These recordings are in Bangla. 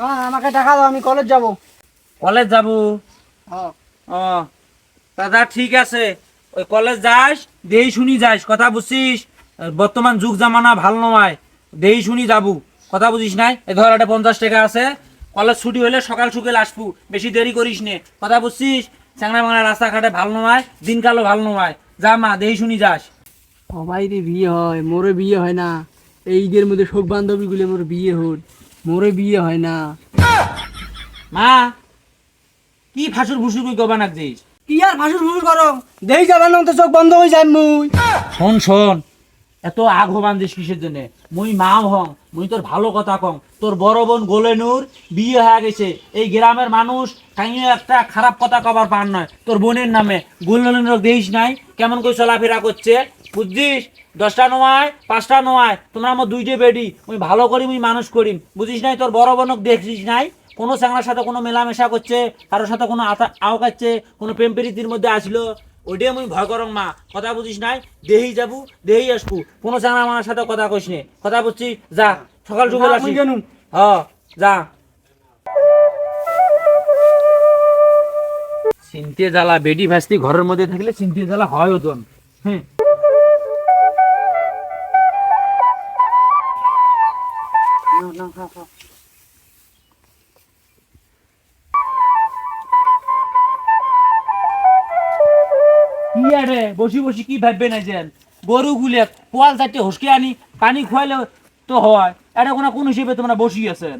আমাকে টাকা দাও আমি কলেজ যাব। কলেজ যাব? হ্যাঁ। ও দাদা ঠিক আছে। ওই কলেজ যাস দেই শুনি যাস কথা বুঝছিস? বর্তমান যুগ জামানা ভালো নয় দেই শুনি যাব কথা বুঝিস নাই? এ ধর একটা পঞ্চাশ টাকা আছে। কলেজ ছুটি হলে সকাল সকাল আসব বেশি দেরি করিস নে। কথা বুঝছিস? চ্যাংরা বাংলা রাস্তাঘাটে ভালো নয় দিনকালও ভালো নয়। যা মা দেই শুনি যাস। সবাই রে বিয়ে হয় মোরে বিয়ে হয় না। এই ঈদের মধ্যে শোক বান্ধবী গুলো মোর বিয়ে হল মোরে বিয়ে হয় না। মা কি ফাঁসুর ভুসুর কই গবা নাকছিস কি আর ভাসুর ভুসুর করো দেই যাবেন না তো চোখ বন্ধ হয়ে যায় মুই। শোন শোন এত আগ বান্ধিস কিসের জন্য? মুই মা হং মুই তোর ভালো কথা কং তোর বড় বোন গোলেনুর বিয়ে হয়ে গেছে। এই গ্রামের মানুষ কাইয়ে একটা খারাপ কথা কবার পান নয়। তোর বোনের নামে গোলেনুর দেখিস নাই কেমন করে চলাফেরা করছে? বুঝছিস? দশটা নয় পাঁচটা নয় তোমরা আমার দুইটে বেডি মুই ভালো করি মুই মানুষ করি। বুঝিস নাই? তোর বড় বোনক দেখছিস নাই? কোনো চ্যাংড়ার সাথে কোনো মেলামেশা করছে কারোর সাথে কোনো আতা আও কাচ্ছে কোনো প্রেম প্রীতির মধ্যে আসলো? ওইটাই মুই ভয় করং মা। কথা বুঝিস নাই? দেহি যাবু দেহি আসবু। কোনো চ্যাংড়া আমার সাথে কথা কইস নে। কথা বুঝছিস যা সকাল সকাল আসি হ যা। চিনতে জ্বালা বেডি ভাস্তি ঘরের মধ্যে থাকলে চিনতে জ্বালা হয় তো হ্যাঁ কি আরে বসি বসি কি ভাববে না যেন? গরু গুলে পোয়াল চারটে হসকে আনি পানি খোয়াইলে তো হয়। এটা কোনো কোন হিসেবে তোমরা বসি আছেন?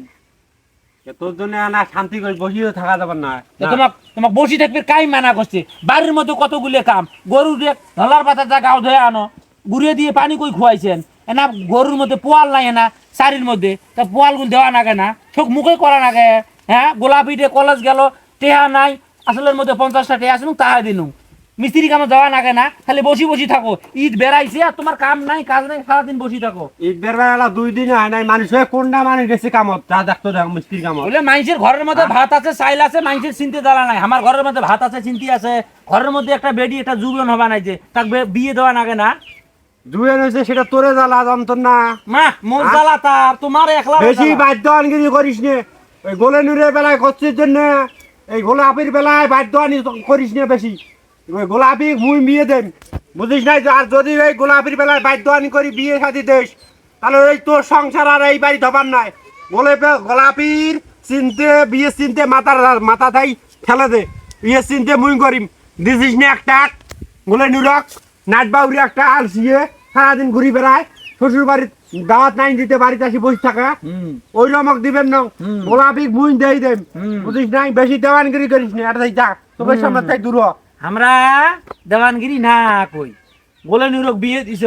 তোর জন্য না শান্তি করে বসিয়ে থাকা যাবে না। তোমাক তোমাক বসি থাকবে কাই মানা করছে? বাড়ির মধ্যে কতগুলো কাম? গরু দিয়ে ধলার পাতা যা গাও ধুয়ে আনো। গুড়িয়ে দিয়ে পানি কই খুয়াইছেন এনা গরুর মধ্যে পোয়াল নাই না শাড়ির মধ্যে। তা পোয়ালগুলো দেওয়া নাগে না চোখ মুখে করা নাগে। হ্যাঁ গোলাপি দিয়ে কলেজ গেল টেহা নাই আসলের মধ্যে পঞ্চাশটা টেহা আছে তাহা দিনু। মিস্ত্রি কামে যাওয়া নাগে না খালি বসি বসি থাকো। ঈদ বেড়াইছে আর তোমার কাম নাই কাজ নাই সারাদিন বসি থাকো। ঈদ বেলা দুই দিন হয় নাই মানুষ হয়ে কোনটা মানুষ গেছে কামত? যা দেখতো দেখ মিস্ত্রির কামত। বলে মানুষের ঘরের মধ্যে ভাত আছে চাইল আছে মানুষের চিনতে জ্বালা নাই। আমার ঘরের মধ্যে ভাত আছে চিন্তি আছে। ঘরের মধ্যে একটা বেডি একটা জুবন হবা নাই যে তাকে বিয়ে দেওয়া নাগে না। সেটা তোরে জ্বালা যন্ত্র না। মা মোর জ্বালা তার তোমার একলা বেশি বাদ্য আনগিরি করিস নে। ওই গোলে বেলায় করছিস জন্য। এই গোলাপির বেলায় বাদ্য আনি করিস নে বেশি। ওই গোলাপি মুই বিয়ে দেন। বুঝিস নাই আর যদি ওই গোলাপির বেলায় বাদ্য আনি করি বিয়ে শাদি দেশ তাহলে ওই তোর সংসার আর এই বাড়ি ধবার নাই। বলে গোলাপির চিনতে বিয়ে চিনতে মাথার মাথা থাই ঠেলে দে। বিয়ে চিনতে মুই করিম। দিছিস নে একটা বলে নুরক নাট বাউরি একটা আলসিয়ে সারাদিন ঘুরি বেড়ায় শ্বশুর বাড়ির দাওয়াত নাই দিতে বাড়িতে আসি বসে থাকা। ওই রমক দিবেন না। গোলাপি মুই দেই হুম। বুঝিস নাই বেশি দেওয়ানগিরি করিস না এটা যা। তোর সামনে তাই দূর আমরা দেওয়ানগিরি না কই। বলে নুরক বিয়ে দিছ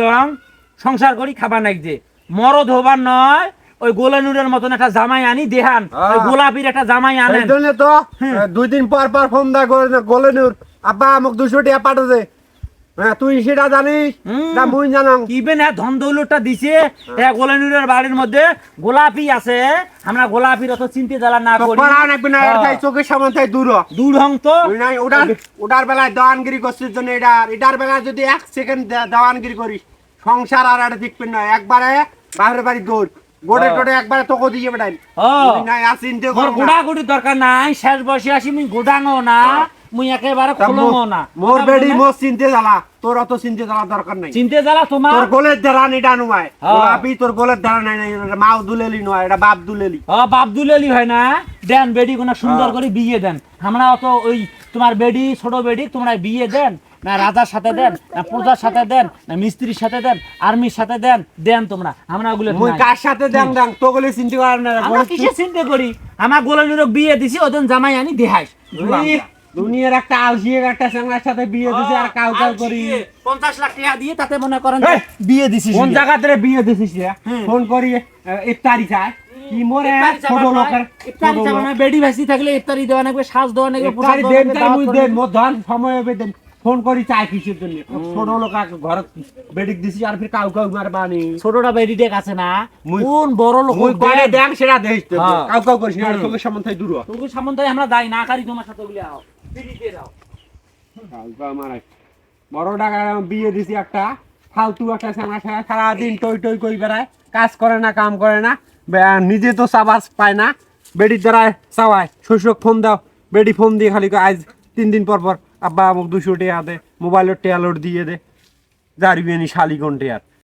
সংসার করি খাবার নাই যে। মরদ হবার নয় ওই গোলানুরের মতন একটা জামাই আনি দেহান। গোলাপির একটা জামাই আনেন। তো। দুই দিন পর পর ফোন দা গোলে নূর আব্বা আমাকে দুশো টাকা পাঠা দে। হ্যাঁ তুই সেটা জানিস? হুম। না মুই জানাম। কিবে না ধন দৌলতটা দিছে। হ্যাঁ। গোলানুরের বাড়ির মধ্যে গোলাপি আছে। আমরা গোলাপির অত চিনতে জ্বালা না করি। করা না? হ্যাঁ। এর তাই চোখের সামনে তাই দূর। দূর হং তো। নাই ওটার ওটার বেলায় দেওয়ানগিরি করছিস জন্য এটার এটার বেলায় যদি এক সেকেন্ড করিস সংসার আর দেখবেন না। একবারে বাইরের বাড়ি দৌড়। গোড়ে হ্যাঁ। টোড়ে একবারে তোকে দিয়ে ও নাই আর কর না। গোড়াগুড়ি দরকার নাই। শেষ বসে আসি গোডাঙও না। মুই একেবারে তা খোলঙও মো- না মোর বেডি মোর চিনতে জ্বালা তোর অত চিনতে জ্বালা দরকার নাই। চিনতে জ্বালা তোমার? তোর গোলের হ্যাঁ। গোলাপি তোর গোলের নাই নাই মাও দুলেলি নয় এটা বাপ দুলেলি। ও বাপ দুলেলি হয় না। দেন বেডি কোনা সুন্দর হ্যাঁ। করে বিয়ে দেন। আমরা অত ওই তোমার বেডি ছোট বেডি তোমরা বিয়ে দেন না রাজার সাথে দেন না প্রজার সাথে দেন না মিস্ত্রির সাথে দেন আর্মির সাথে দেন দেন তোমরা। আমরা ওগুলো মুই কার সাথে দেন দেন তো গলে চিনতে পার না আমরা কিসে চিন্তা করি? আমার গোলানুর বিয়ে দিছি ওজন জামাই আনি দেহাইস। দুনিয়ার একটা আলসিয়ের একটা চ্যাংড়ার সাথে বিয়ে দিছে আর কাউ কাউ করি। পঞ্চাশ লাখ টাকা দিয়ে তাতে মনে করেন বিয়ে দিছিস কোন জায়গা থেকে বিয়ে দিছিস ফোন করি ইফতারি চায়। কি মোরে ছোট লোকের ছোট লোক। বেডি ভাসি থাকলে ইফতারি দেওয়া নাকবে সাজ দেওয়া নাকবে ইফতারি দেন তাই মুই দেন নাকবে। ধন সময় হবে দেন। ফোন করি চাই কিসের জন্য? ছোট লোক ঘরে বেডিক দিছি আর ফির কাউ কাউ মারবানি ছোটটা বেডি টেক আছে না? কোন বড় লোক মুই কয়ে দেন সেটা দেখ হ্যাঁ। কাউ কাউ করিস না তোকে দূর। সামন্তাই আমরা যাই না কারি তোমার সাথে আও। বিড়ি টাকা বিয়ে দিছি একটা, ফালতু একটা সারা সারা সারাদিন টই টই কই বেড়ায়, কাজ করে না, কাম করে না নিজে তো সাবাস পায় না, বেডির দ্বারা চাওয়ায়। শৈশব ফোন দাও, বেডি ফোন দিয়ে খালি আজ তিন দিন পর পর আব্বা আমাকে দুশো টিয়া দে, মোবাইলের টেয়া লোড দিয়ে দে। যারবি আনি শালি কোন টেয়ার।